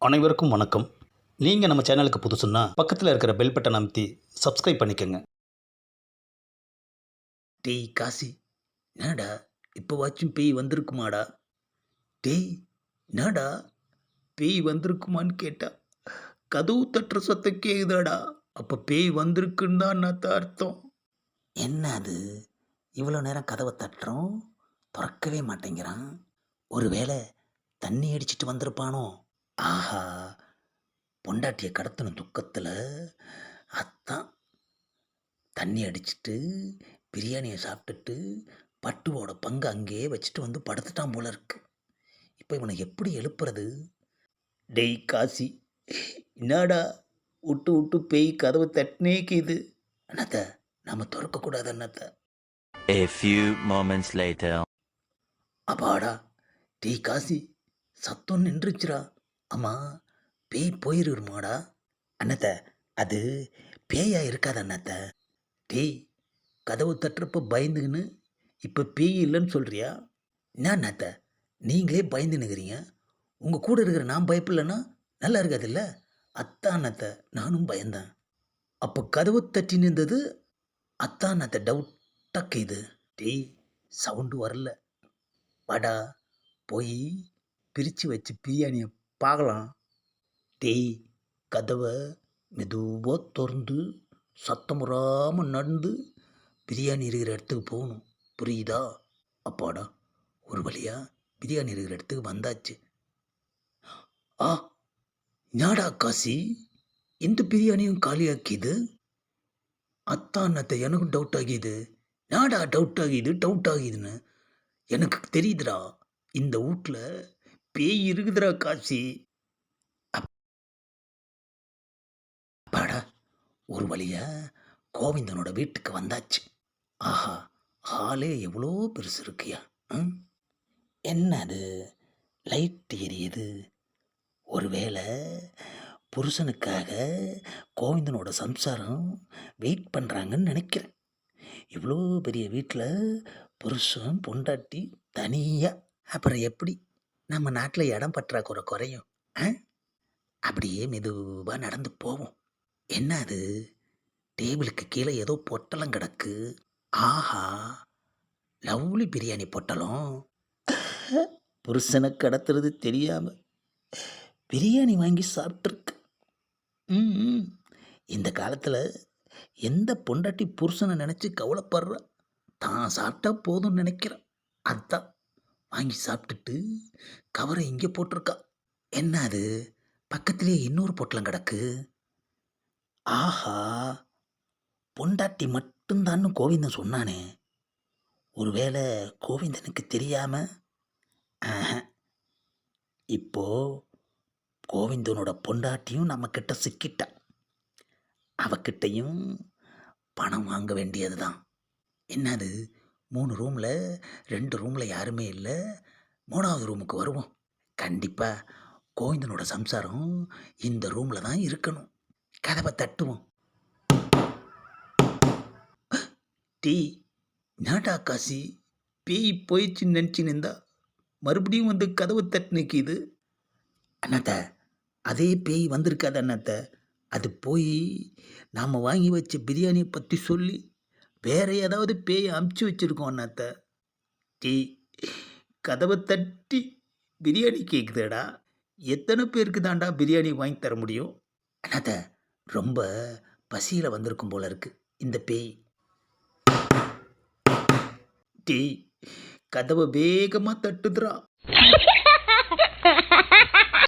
அனைவருக்கும் வணக்கம். நீங்கள் நம்ம சேனலுக்கு புதுசுன்னா பக்கத்தில் இருக்கிற பெல் பட்டன் அமைத்தி சப்ஸ்கிரைப் பண்ணிக்கோங்க. டேய் காசி என்னடா? இப்போ வாச்சும் பேய் வந்திருக்குமாடா? டேய் என்னடா? பேய் வந்திருக்குமான்னு கேட்டா கதவு தட்டுற சத்தம் கேக்குதாடா? அப்போ பேய் வந்திருக்குன்னு தான் என்னத்த அர்த்தம். என்ன அது? இவ்வளோ நேரம் கதவை தட்டுறோம் திறக்கவே மாட்டேங்கிறான். ஒருவேளை தண்ணி அடிச்சிட்டு வந்திருப்பானோ? ஆஹா பொண்டாட்டியை கடத்தின துக்கத்தில் அத்தான் தண்ணி அடிச்சிட்டு பிரியாணியை சாப்பிட்டுட்டு பட்டுவோட பங்கு அங்கேயே வச்சுட்டு வந்து படுத்துட்டான் போல இருக்கு. இப்போ இவனை எப்படி எழுப்புறது? டேய் காசி என்னடா விட்டு விட்டு பேய் கதவு தட்டினேக்குது. அண்ணாத்த நாம் திறக்கக்கூடாது அண்ணாத்த. A few moments later. அப்பாடா டேய் காசி சத்தம் நின்றுச்சுடா. அம்மா பேய் போயிருமாடா அண்ணத்த அது பேயா இருக்காது அண்ணத்த? டேய் கதவு தட்டுறப்ப பயந்துக்கின்னு இப்போ பேய் இல்லைன்னு சொல்கிறியா என்ன அண்ணாத்த நீங்களே பயந்து நிற்கிறீங்க உங்கள் கூட இருக்கிற நான் பயப்பில்லைன்னா நல்லா இருக்காதுல்ல? அத்தான் அண்ணத்த நானும் பயந்தேன். அப்போ கதவு தட்டி நின்றது அத்தான் அண்ணத்த டவுட்டாக இது டேய் சவுண்டு வரல. வாடா போய் பிரித்து வச்சு பிரியாணியை பார்க்கலாம். தேய் கதவை மெதுவாக திறந்து சத்தம் வராமல் நடந்து பிரியாணி இருக்கிற இடத்துக்கு போகணும். புரியுதா? அப்பாடா ஒரு வழியா பிரியாணி இருக்கிற இடத்துக்கு வந்தாச்சு. ஆ ஞாடா காசி இந்த பிரியாணியும் காலியாக்கிது அத்தானத்தை எனக்கும் டவுட் ஆகிது நாடா டவுட் ஆகிது டவுட் ஆகிதுன்னு எனக்கு தெரியுதுடா. இந்த வீட்டில் பேய் இருக்குதுடா காசி. அப்- அப்பாடா ஒரு வழியா கோவிந்தனோட வீட்டுக்கு வந்தாச்சு. ஆஹா ஹாலே எவ்வளோ பெருசு இருக்கியா? ம்? என்ன அது லைட் எரியுது. ஒருவேளை புருஷனுக்காக கோவிந்தனோட சம்சாரம் வெயிட் பண்ணுறாங்கன்னு நினைக்கிறேன். இவ்வளோ பெரிய வீட்டில் புருஷன் பொண்டாட்டி தனியாக அப்புறம் எப்படி? நம்ம நாட்டில் இடம் பற்றாக்குறை குறையும். அப்படியே மெதுவாக நடந்து போவோம். என்ன அது? டேபிளுக்கு கீழே ஏதோ பொட்டலம் கிடக்கு. ஆஹா! லவ்லி பிரியாணி பொட்டலம். புருஷனை கடத்துறது தெரியாம பிரியாணி வாங்கி சாப்பிட்ருக்கு ம் இந்த காலத்தில் எந்த பொண்டாட்டி புருஷனை நினச்சி கவலைப்படுறா? தான் சாப்பிட்டா போதும்னு நினைக்கிறேன் அதான். வாங்கி சாப்பிட்டுட்டு கவரை இங்கே போட்டிருக்கா. என்ன அது? பக்கத்திலேயே இன்னொரு பொட்டலம் கிடக்கு. ஆஹா! பொண்டாட்டி மட்டும்தான்னு கோவிந்தன் சொன்னானே. ஒருவேளை கோவிந்தனுக்கு தெரியாம? ஆஹா. இப்போ கோவிந்தனோட பொண்டாட்டியும் நம்ம கிட்ட சிக்கிட்டா. அவகிட்டையும் பணம் வாங்க வேண்டியது தான் என்னது? மூணு ரூமில் ரெண்டு ரூமில் யாருமே இல்லை. மூணாவது ரூமுக்கு வருவோம். கண்டிப்பாக கோவிந்தனோட சம்சாரம் இந்த ரூமில் தான் இருக்கணும். கதவை தட்டுவோம். டீ நாட்டா காசி பேய் போயிடுச்சுன்னு நினச்சி நின்றா மறுபடியும் வந்து கதவு தட்டு நிற்கிது அண்ணாத்த அதே பேய் வந்திருக்காது அண்ணாத்த. அது போய் நாம் வாங்கி வச்ச பிரியாணியை பற்றி சொல்லி வேற ஏதாவது பேய் அமுச்சு வச்சுருக்கோம் அண்ணாத்த டீ கதவை தட்டி பிரியாணி கேட்குதேடா எத்தனை பேருக்கு தாண்டா பிரியாணி வாங்கி தர முடியும்? அண்ணாத்த ரொம்ப பசியில் வந்திருக்கும் போல இருக்கு இந்த பேய். டீ கதவை வேகமாக தட்டுதுடா.